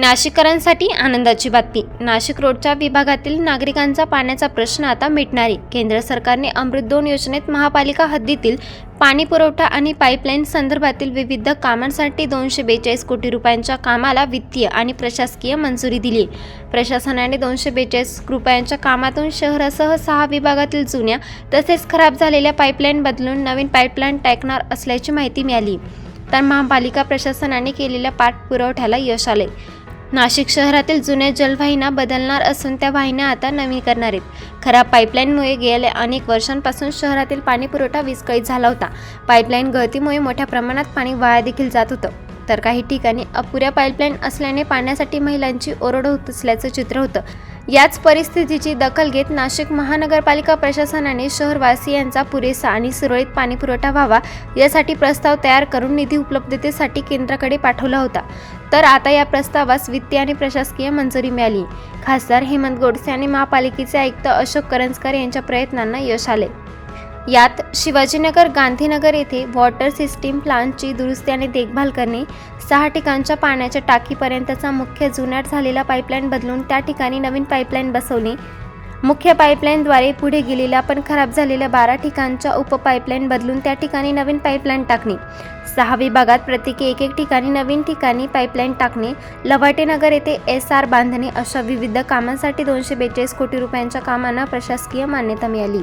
नाशिककरांसाठी आनंदाची बातमी. नाशिक रोडच्या विभागातील नागरिकांचा पाण्याचा प्रश्न आता मिटणारी. केंद्र सरकारने अमृत दोन योजनेत महापालिका हद्दीतील पाणी पुरवठा आणि पाईपलाईन संदर्भातील विविध कामांसाठी दोनशे बेचाळीस कोटी रुपयांच्या कामाला वित्तीय आणि प्रशासकीय मंजुरी दिली. प्रशासनाने दोनशे बेचाळीस रुपयांच्या कामातून शहरासह सहा विभागातील जुन्या तसेच खराब झालेल्या पाईपलाईन बदलून नवीन पाईपलाईन टाकणार असल्याची माहिती मिळाली. तर महापालिका प्रशासनाने केलेल्या पाठपुरवठ्याला यश आले नाशिक शहरातील जुन्या जलवाहिन्या बदलणार असून त्या वाहिन्या आता नवीन करणार आहेत. खराब पाईपलाईनमुळे गेल्या अनेक वर्षांपासून शहरातील पाणीपुरवठा विस्कळीत झाला होता. पाईपलाईन गळतीमुळे मोठ्या प्रमाणात पाणी वाया देखील जात होतं. तर काही ठिकाणी अपुऱ्या पाईपलाईन असल्याने पाण्यासाठी महिलांची ओरड होत असल्याचं चित्र होतं. याच परिस्थितीची दखल घेत नाशिक महानगरपालिका प्रशासनाने शहरवासियांचा पुरेसा आणि सुरळीत पाणीपुरवठा व्हावा यासाठी प्रस्ताव तयार करून निधी उपलब्धतेसाठी केंद्राकडे पाठवला होता. तर आता या प्रस्तावास वित्तीय आणि प्रशासकीय मंजुरी मिळाली. खासदार हेमंत गोडसे आणि महापालिकेचे आयुक्त अशोक करंजकर यांच्या प्रयत्नांना यश आले. यात शिवाजीनगर गांधीनगर येथे वॉटर सिस्टीम प्लांटची दुरुस्ती आणि देखभाल करणे सहा ठिकाणच्या पाण्याच्या टाकीपर्यंतचा मुख्य जुनाट झालेला पाईपलाईन बदलून त्या ठिकाणी नवीन पाईपलाईन बसवणे. मुख्य पाईपलाईनद्वारे पुढे गेलेल्या पण खराब झालेल्या बारा ठिकाणच्या उप पाईपलाईन बदलून त्या ठिकाणी नवीन पाईपलाईन टाकणे. सहा विभागात प्रत्येकी एक एक ठिकाणी नवीन ठिकाणी पाईपलाईन टाकणे. लवाटेनगर येथे एस आर बांधणे अशा विविध कामांसाठी दोनशे बेचाळीस कोटी रुपयांच्या कामांना प्रशासकीय मान्यता मिळाली.